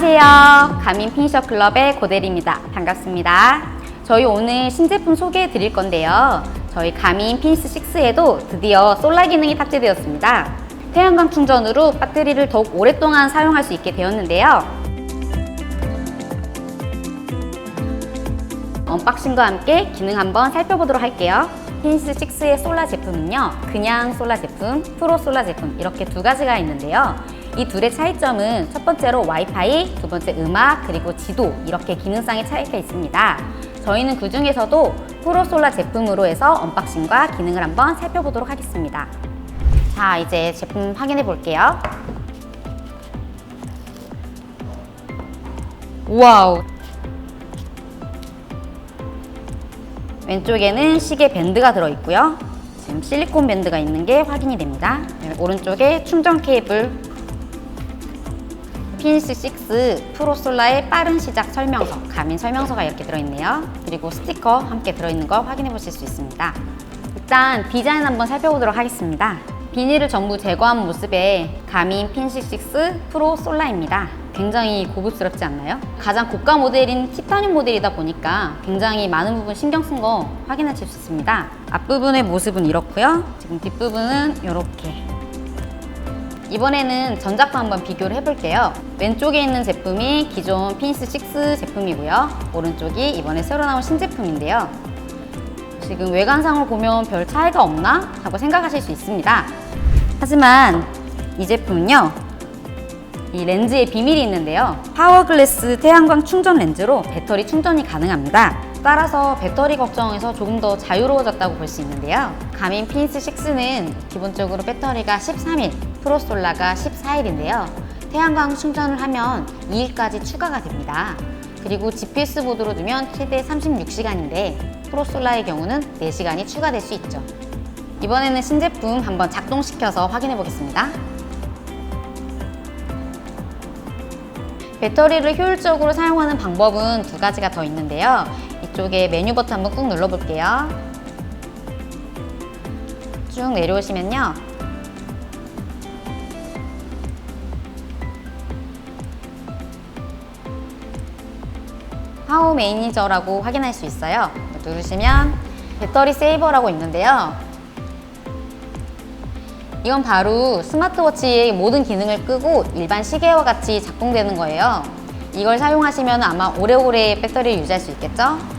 안녕하세요. 가민 피니셔 클럽의 고델입니다. 반갑습니다. 저희 오늘 신제품 소개해 드릴 건데요. 저희 가민 피니스 6에도 드디어 솔라 기능이 탑재되었습니다. 태양광 충전으로 배터리를 더욱 오랫동안 사용할 수 있게 되었는데요. 언박싱과 함께 기능 한번 살펴보도록 할게요. 피니스 6의 솔라 제품은요, 그냥 솔라 제품, 프로 솔라 제품 이렇게 두 가지가 있는데요. 이 둘의 차이점은 첫 번째로 와이파이, 두 번째 음악, 그리고 지도 이렇게 기능상의 차이가 있습니다. 저희는 그 중에서도 프로 솔라 제품으로 해서 언박싱과 기능을 한번 살펴보도록 하겠습니다. 자, 이제 제품 확인해 볼게요. 와우, 왼쪽에는 시계 밴드가 들어있고요. 지금 실리콘 밴드가 있는 게 확인이 됩니다. 네, 오른쪽에 충전 케이블 피니스 6 프로 솔라의 빠른 시작 설명서, 가민 설명서가 이렇게 들어있네요. 그리고 스티커 함께 들어있는 거 확인해 보실 수 있습니다. 일단 디자인 한번 살펴보도록 하겠습니다. 비닐을 전부 제거한 모습의 가민 피니시 6 프로 솔라입니다. 굉장히 고급스럽지 않나요? 가장 고가 모델인 티타늄 모델이다 보니까 굉장히 많은 부분 신경 쓴 거 확인하실 수 있습니다. 앞부분의 모습은 이렇고요. 지금 뒷부분은 이렇게 이번에는 전작과 한번 비교를 해볼게요. 왼쪽에 있는 제품이 기존 피니스 6 제품이고요. 오른쪽이 이번에 새로 나온 신제품인데요. 지금 외관상으로 보면 별 차이가 없나? 하고 생각하실 수 있습니다. 하지만 이 제품은요. 이 렌즈에 비밀이 있는데요. 파워글래스 태양광 충전 렌즈로 배터리 충전이 가능합니다. 따라서 배터리 걱정에서 조금 더 자유로워졌다고 볼 수 있는데요. 가민 피니스 6는 기본적으로 배터리가 13일, 프로솔라가 14일인데요. 태양광 충전을 하면 2일까지 추가가 됩니다. 그리고 GPS 보드로 두면 최대 36시간인데 프로솔라의 경우는 4시간이 추가될 수 있죠. 이번에는 신제품 한번 작동시켜서 확인해 보겠습니다. 배터리를 효율적으로 사용하는 방법은 두 가지가 더 있는데요. 이쪽에 메뉴 버튼 한번 꾹 눌러볼게요. 쭉 내려오시면요. 파워 매니저라고 확인할 수 있어요. 누르시면 배터리 세이버라고 있는데요. 이건 바로 스마트워치의 모든 기능을 끄고 일반 시계와 같이 작동되는 거예요. 이걸 사용하시면 아마 오래오래 배터리를 유지할 수 있겠죠?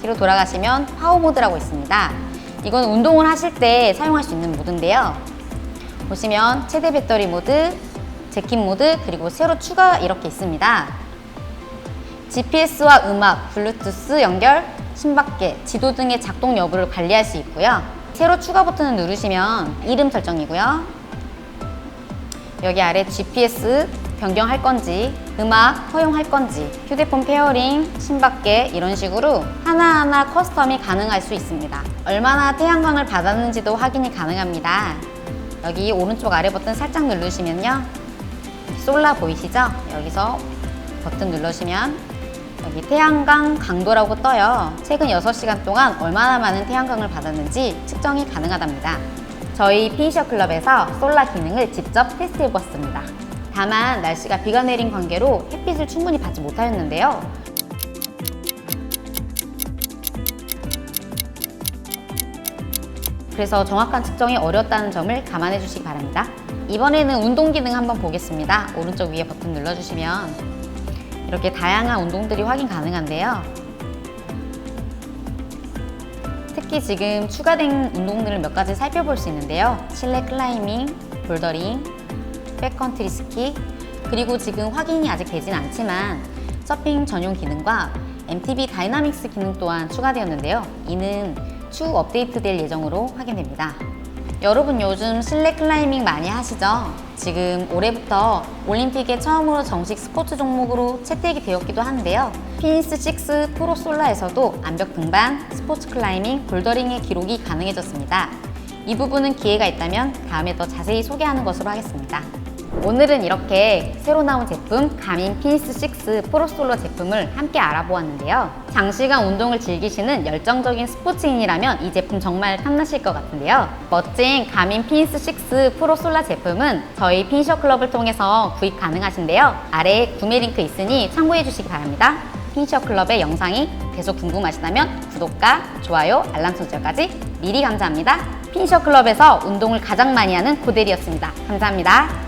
뒤로 돌아가시면 파워 모드라고 있습니다. 이건 운동을 하실 때 사용할 수 있는 모드인데요. 보시면 최대 배터리 모드, 재킷 모드, 그리고 새로 추가 이렇게 있습니다. GPS와 음악, 블루투스 연결, 심박계, 지도 등의 작동 여부를 관리할 수 있고요. 새로 추가 버튼을 누르시면 이름 설정이고요. 여기 아래 GPS 변경할 건지, 음악 허용할 건지, 휴대폰 페어링, 심박계 이런 식으로 하나하나 커스텀이 가능할 수 있습니다. 얼마나 태양광을 받았는지도 확인이 가능합니다. 여기 오른쪽 아래 버튼 살짝 누르시면요. 솔라 보이시죠? 여기서 버튼 누르시면 여기 태양광 강도라고 떠요. 최근 6시간 동안 얼마나 많은 태양광을 받았는지 측정이 가능하답니다. 저희 피니셔 클럽에서 솔라 기능을 직접 테스트해 보았습니다. 다만 날씨가 비가 내린 관계로 햇빛을 충분히 받지 못하였는데요. 그래서 정확한 측정이 어렵다는 점을 감안해 주시기 바랍니다. 이번에는 운동 기능 한번 보겠습니다. 오른쪽 위에 버튼 눌러주시면 이렇게 다양한 운동들이 확인 가능한데요. 특히 지금 추가된 운동들을 몇 가지 살펴볼 수 있는데요. 실내 클라이밍, 볼더링, 백컨트리 스키, 그리고 지금 확인이 아직 되진 않지만 서핑 전용 기능과 MTB 다이나믹스 기능 또한 추가되었는데요. 이는 추후 업데이트될 예정으로 확인됩니다. 여러분 요즘 실내 클라이밍 많이 하시죠? 지금 올해부터 올림픽에 처음으로 정식 스포츠 종목으로 채택이 되었기도 한데요. 피니스 6 프로 솔라에서도 암벽 등반, 스포츠 클라이밍, 볼더링의 기록이 가능해졌습니다. 이 부분은 기회가 있다면 다음에 더 자세히 소개하는 것으로 하겠습니다. 오늘은 이렇게 새로 나온 제품 가민 피니스 6 프로솔러 제품을 함께 알아보았는데요. 장시간 운동을 즐기시는 열정적인 스포츠인이라면 이 제품 정말 탐나실 것 같은데요. 멋진 가민 피니스 6 프로솔라 제품은 저희 피니셔 클럽을 통해서 구입 가능하신데요. 아래에 구매 링크 있으니 참고해 주시기 바랍니다. 피니셔 클럽의 영상이 계속 궁금하시다면 구독과 좋아요, 알람 설정까지 미리 감사합니다. 피니셔 클럽에서 운동을 가장 많이 하는 고델이었습니다. 감사합니다.